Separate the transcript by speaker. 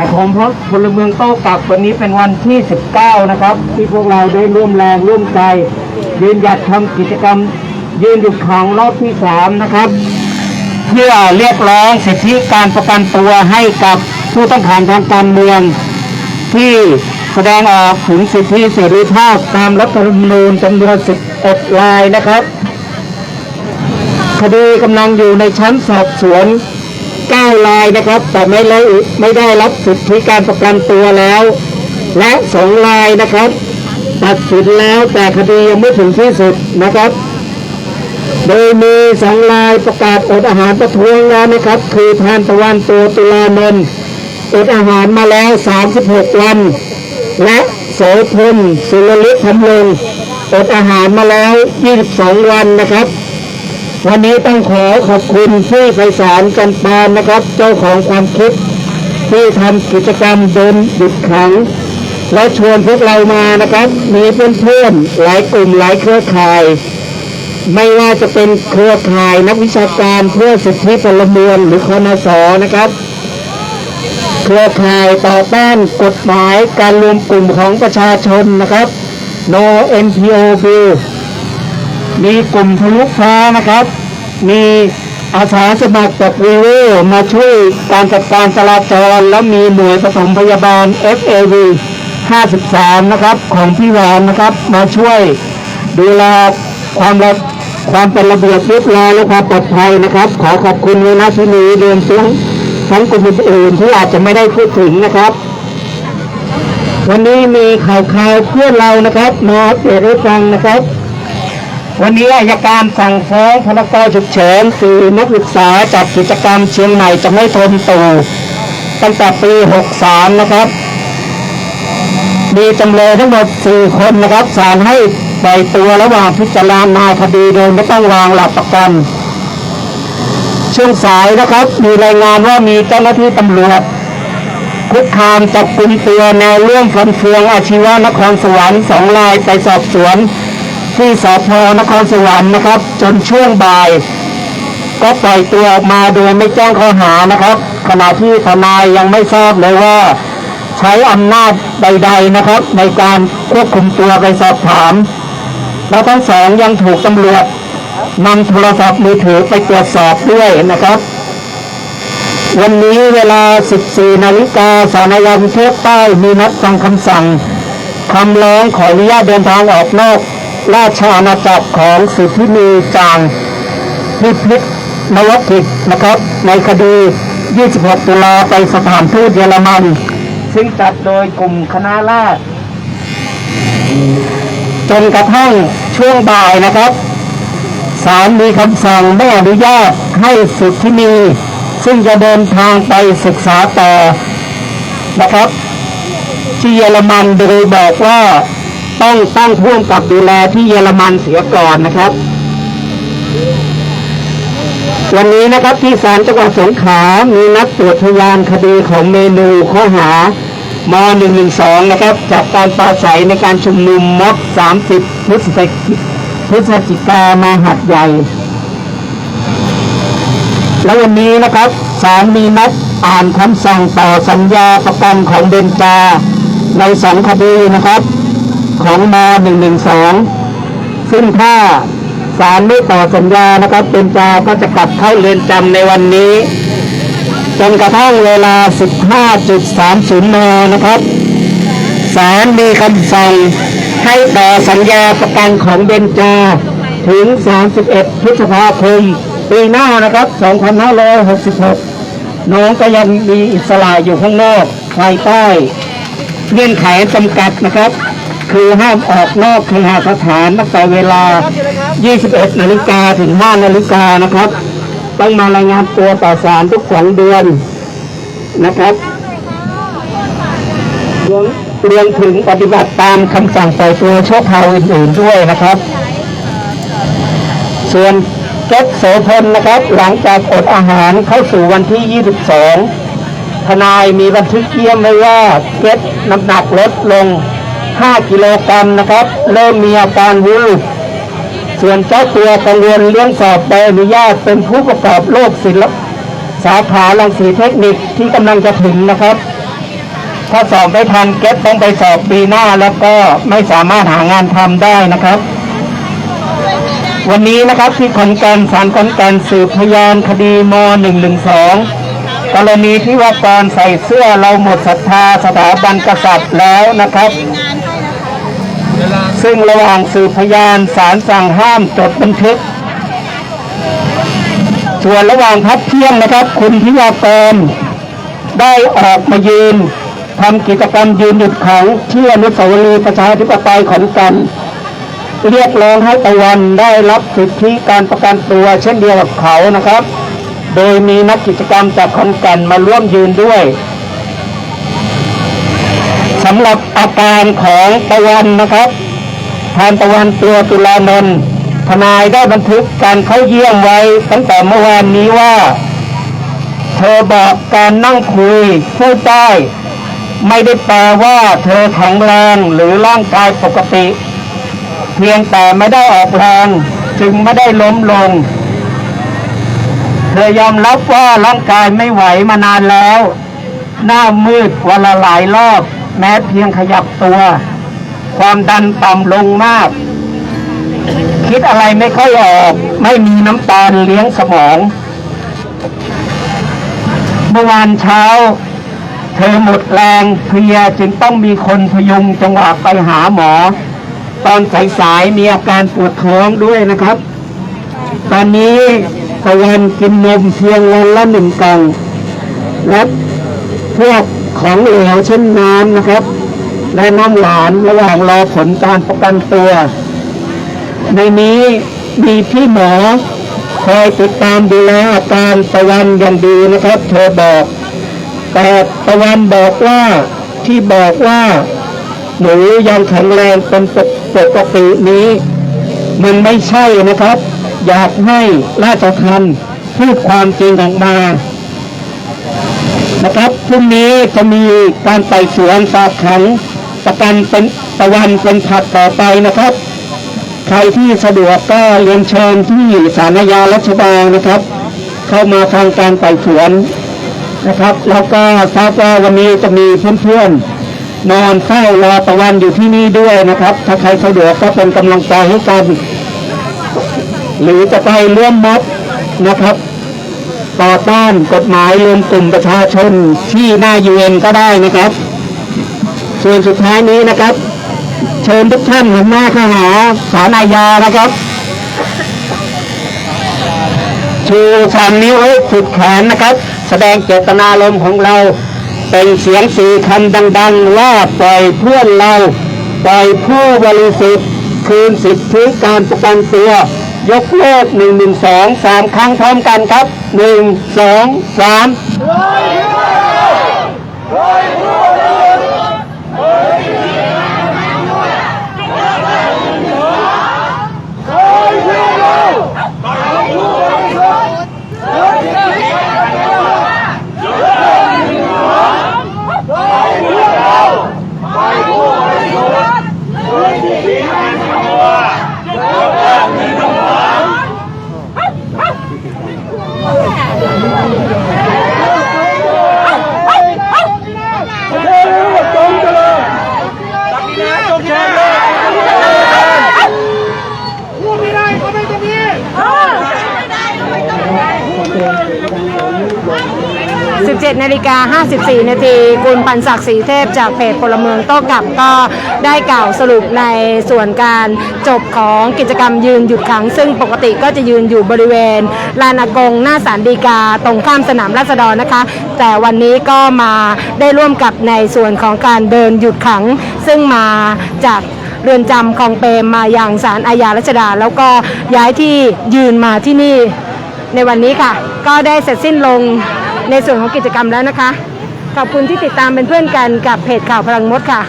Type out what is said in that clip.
Speaker 1: แต่ของพลพลเมืองโต้กลับวันนี้เป็นวันที่ 19 นะครับ ที่พวกเราได้ร่วมแรงร่วมใจ ยืนหยัดทำกิจกรรม ยืนหยุดขังรอบที่ 3 นะครับ เพื่อเรียกร้องสิทธิการประกันตัวให้กับผู้ต้องขังทางการเมือง ที่แสดงออกถึงสิทธิเสรีภาพตามรัฐธรรมนูญจำนวน11รายนะครับคดีกำลังอยู่ในชั้นสอบสวน 9รายนะครับแต่ไม่ได้ไม่ได้รับสิทธิการประกันตัวแล้ว และ2รายนะครับ ตัดสินแล้วแต่คดียังไม่ถึงที่สุดนะครับ โดยมีสองรายประกาศอดอาหารประท้วงแล้วนะครับ คือทานตะวันตัวตุลานนท์อดอาหารมาแล้ว 36 วัน และโสพลสุรลิศทำลงอดอาหารมาแล้ว 22 วันนะครับ วันนี้ต้องขอขอบคุณที่ไพศาลกันปานนะครับ เจ้าของความคิดที่ทำกิจกรรมเดินหยุดขัง และชวนพวกเรามานะครับ มีเพื่อนๆหลายกลุ่มหลายเครือข่าย ไม่ว่าจะเป็นเครือข่ายนักวิชาการเพื่อสิทธิพลเมืองหรือคอนสนะครับ เครือข่ายต่อต้านกฎหมายการรวมกลุ่มของประชาชนนะครับ No NPO Bill มีกลุ่มทะลุฟ้านะครับ มีอาสาสมัครจากวีโวมาช่วยการจัดการจราจร และมีหน่วยผสมพยาบาล FAV 53 นะครับ ของพี่หวานนะครับ มาช่วยดูแลความระความเป็นระเบียบเรียบร้อยและความปลอดภัยนะครับ ขอขอบคุณไว้ณที่นี้เรียนทั้งทั้งกลุ่มอื่นที่อาจจะไม่ได้พูดถึงนะครับ วันนี้มีข่าวข่าวเพื่อนเรานะครับมาอัปเดให้ฟังนะครับ วันนี้อายการสั่งฟ้องพนักงานฉุกเฉินคือนักศึกษาจากกิจกรรมเชียงใหม่จะไม่ทนตู่ตั้งแต่ปี 63 นะครับ มีจำเลยทั้งหมด 4 คนนะครับศาลให้ปล่อยตัวระหว่างพิจารณาคดีโดยไม่ต้องวางหลักประกัน ช่วงสายนะครับ มีรายงานว่ามีเจ้าหน้าที่ตำรวจคุกคามจับกลุ่มตัวแนวร่วมฟันเฟืองอาชีวะนครสวรรค์สองรายไปสอบสวน ที่สพนครสวรรค์นะครับ จนช่วงบ่าย ก็ปล่อยตัวออกมาโดยไม่แจ้งข้อหานะครับ ขณะที่ทนายยังไม่ทราบเลยว่า ใช้อำนาจใด ๆนะครับ ในการควบคุมตัวไปสอบถาม แล้วทั้งสองยังถูกตำรวจนำโทรศัพท์มือถือไปตรวจสอบด้วยนะครับ วันนี้เวลา 14 นาฬิกาสารยางเทพใต้มีนัดฟังคำสั่งคำร้องขออนุญาตเดินทางออกนอก ราชอาณาจักรของสุทธินีจางพิพิธนวกิจนะครับ ในคดี 26 ตุลาไปสถานทูตเยอรมัน ซึ่งจัดโดยกลุ่มคณะราษฎรจนกระทั่งช่วงบ่ายนะครับศาลมีคำสั่งไม่อนุญาตให้สุทธินีซึ่งจะเดินทางไปศึกษาต่อนะครับที่เยอรมันโดยบอกว่า ต้องตั้งพ่วงกับดูแลที่เยอรมันเสียก่อนนะครับ วันนี้นะครับที่ศาลจังหวัดสงขลา มีนัดตรวจพยานคดีของเมนูข้อหาม112 นะครับ จากการปราศัยในการชุมนุมม็อบ30 พฤศจิกพฤศจิกามาหัดใหญ่ แล้ววันนี้นะครับศาลมีนัดอ่านคำสั่งต่อสัญญาประกันของเบนจาในสองคดีนะครับ ของม 112 ซึ่งถ้าศาลไม่ต่อสัญญานะครับเบนจาก็จะกลับเข้าเรือนจำในวันนี้ จนกระทั่งเวลา 15.30 น นะครับศาลมีคำสั่งให้ต่อสัญญาประกันของเบนจาถึง 31 พฤษภาคมปีหน้านะครับ 2566 น้องก็ยังมีอิสระอยู่ข้างนอกภายใต้เงื่อนไขจำกัดนะครับ คือห้ามออกนอกเคหสถานตั้งแต่เวลา 21 นาฬิกาถึง 5 นาฬิกานะครับ ต้องมารายงานตัวต่อศาลทุกสองเดือนนะครับรวมรวมถึงปฏิบัติตามคำสั่งปล่อยตัวชั่วคราวอื่นๆด้วยนะครับ ส่วนเก็ตโสพลนะครับ หลังจากอดอาหารเข้าสู่วันที่ 22 ทนายมีบันทึกเยี่ยมไว้ว่าเก็ตน้ำหนักลดลง 5 กิโลกรัมนะครับ เริ่มมีอาการวูบส่วนเจ้าตัวกังวลเรื่องสอบใบอนุญาตเป็นผู้ประกอบโรคศิลปสาขาลังสีเทคนิคที่กำลังจะถึงนะครับ ถ้าสอบไม่ทันเก็ตต้องไปสอบปีหน้าแล้วก็ไม่สามารถหางานทำได้นะครับ วันนี้นะครับที่ขอนแก่นศาลขอนแก่นสืบพยานคดีม .112 กรณีที่ว่าการใส่เสื้อเราหมดศรัทธาสถาบันกษัตริย์แล้วนะครับ ซึ่งระหว่างสืบพยานศาลสั่งห้ามจดบันทึก ส่วนระหว่างพักเที่ยงนะครับ คุณพิยากรได้ออกมายืนทำกิจกรรมยืนหยุดขังที่อนุสาวรีย์ประชาธิปไตยขอนแก่นเรียกร้องให้ตะวันได้รับสิทธิการประกันตัว เช่นเดียวกับเขานะครับ โดยมีนักกิจกรรมจากขอนแก่นมาร่วมยืนด้วย สำหรับอาการของตะวันนะครับทานตะวันตัวตุลานนท์ทนายได้บันทึกการเข้าเยี่ยมไว้ตั้งแต่เมื่อวานนี้ว่า เธอบอกการนั่งคุยพูดได้ไม่ได้แปลว่าเธอแข็งแรงหรือร่างกายปกติ เพียงแต่ไม่ได้ออกแรงจึงไม่ได้ล้มลง เธอยอมรับว่าร่างกายไม่ไหวมานานแล้ว หน้ามืดวันละหลายรอบ แม้เพียงขยับตัว ความดันต่ำลงมาก คิดอะไรไม่ค่อยออก ไม่มีน้ำตาลเลี้ยงสมอง เมื่อวานเช้า เธอหมดแรงเพลียจึงต้องมีคนพยุงจังหวะไปหาหมอ ตอนสายๆมีอาการปวดท้องด้วยนะครับ ตอนนี้ตะวันกินนมเพียงวันละหนึ่งกล่องและพวก ของเหลวเช่นน้ำนะครับ และน้ำหวานระหว่างรอผลการประกันตัว ในนี้มีพี่หมอคอยติดตามดูแลอาการตะวันอย่างดีนะครับ เธอบอก แต่ตะวันบอกว่าที่บอกว่าหนูยังแข็งแรงเป็นปกตินี้ มันไม่ใช่นะครับ อยากให้ราชทันพูดความจริงออกมา นะครับพรุ่งนี้จะมีการไต่สวนฝากขังประกันเป็นตะวันเป็นผัดต่อไปนะครับ ใครที่สะดวกก็เรียนเชิญที่ศาลอารัชดาลนะครับ เข้ามาฟังการไต่สวนนะครับ แล้วก็ทราบว่าวันนี้จะมีเพื่อนๆนอนเฝ้ารอตะวันอยู่ที่นี่ด้วยนะครับ ถ้าใครสะดวกก็เป็นกำลังใจให้กัน หรือจะไปร่วมม็อบนะครับ ต่อต้านกฎหมายรวมกลุ่มประชาชนที่หน้ายูเอ็นก็ได้นะครับ ส่วนสุดท้ายนี้นะครับ เชิญทุกท่านหันหน้าเข้าหาสารอาญานะครับชูสามนิ้วไว้สุดแขนนะครับ แสดงเจตนารมณ์ของเราเป็นเสียงสี่คำดังๆว่าปล่อยเพื่อนเรา ปล่อยผู้บริสุทธิ์คืนสิทธิการประกันตัว ยกเลิกหนึ่งหนึ่งสองสามครั้งพร้อมกันครับหนึ่งสอง1 2 3
Speaker 2: 17นาฬิกา54 นาทีคุณปันศักดิ์ศรีเทพจากเพจพลเมืองโต้กลับก็ได้กล่าวสรุปในส่วนการจบของกิจกรรมยืนหยุดขัง ซึ่งปกติก็จะยืนอยู่บริเวณลานอากงหน้าศาลฎีกา ตรงข้ามสนามราษฎรนะคะ แต่วันนี้ก็มาได้ร่วมกับในส่วนของการเดินหยุดขัง ซึ่งมาจากเรือนจำคลองเปรมมาอย่างศาลอาญารัชดา แล้วก็ย้ายที่ยืนมาที่นี่ในวันนี้ค่ะ ก็ได้เสร็จสิ้นลง ในส่วนของกิจกรรมแล้วนะคะ ขอบคุณที่ติดตามเป็นเพื่อนกันกับเพจข่าวพลังมดค่ะ